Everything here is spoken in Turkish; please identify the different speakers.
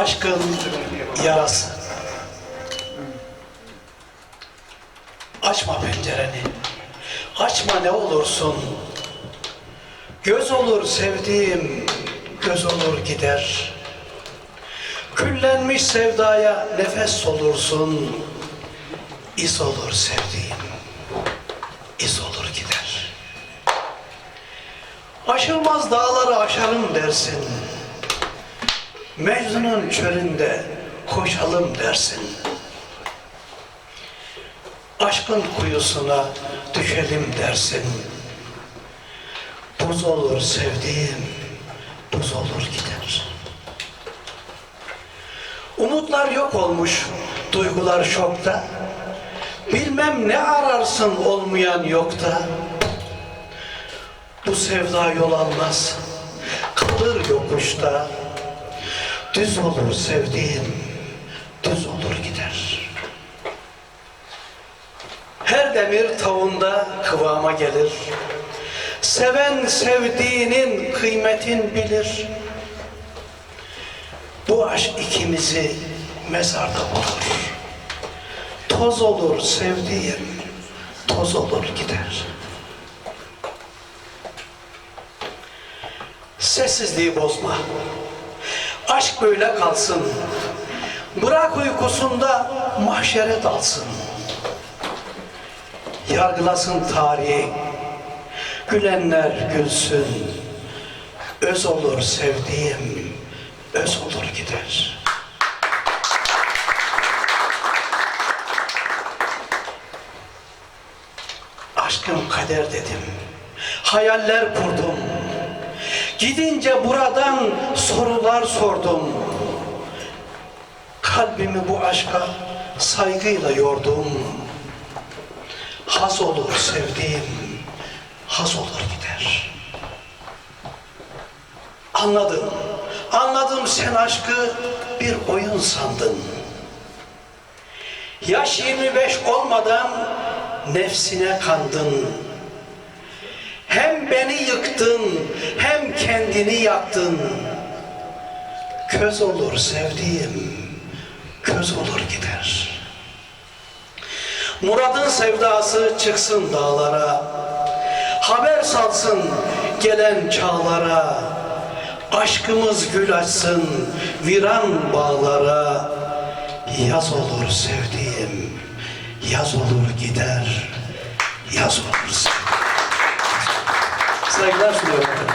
Speaker 1: Aşkın yarası. Açma pencereni. Açma ne olursun. Göz olur sevdiğim, göz olur gider. Küllenmiş sevdaya nefes olursun. İz olur sevdiğim, iz olur gider. Aşılmaz dağları aşarım dersin. Mecnun'un çölünde koşalım dersin. Aşkın kuyusuna düşelim dersin. Buz olur sevdiğim, buz olur gider. Umutlar yok olmuş, duygular şokta. Bilmem ne ararsın olmayan yokta. Bu sevda yol almaz, kalır yokuşta. Düz olur sevdiğim, düz olur gider. Her demir tavunda kıvama gelir. Seven sevdiğinin kıymetin bilir. Bu aşk ikimizi mezarda bulur. Toz olur sevdiğim, toz olur gider. Sessizliği bozma. Aşk böyle kalsın. Bırak uykusunda mahşere dalsın. Yargılasın tarihi. Gülenler gülsün. Öz olur sevdiğim, öz olur gider. Aşkım kader dedim. Hayaller kurdum. Gidince buradan sorular sordum. Kalbimi bu aşka saygıyla yordum. Haz olur sevdiğim, haz olur gider. Anladım, anladım sen aşkı bir oyun sandın. Yaş 25 olmadan nefsine kandın. Hem beni yıktın, kendini yaktın. Köz olur sevdiğim, köz olur gider. Muradın sevdası çıksın dağlara, haber salsın gelen çağlara. Aşkımız gül açsın viran bağlara. Yaz olur sevdiğim, yaz olur gider, yaz olur sevdiğim. Saygılar sunuyorum.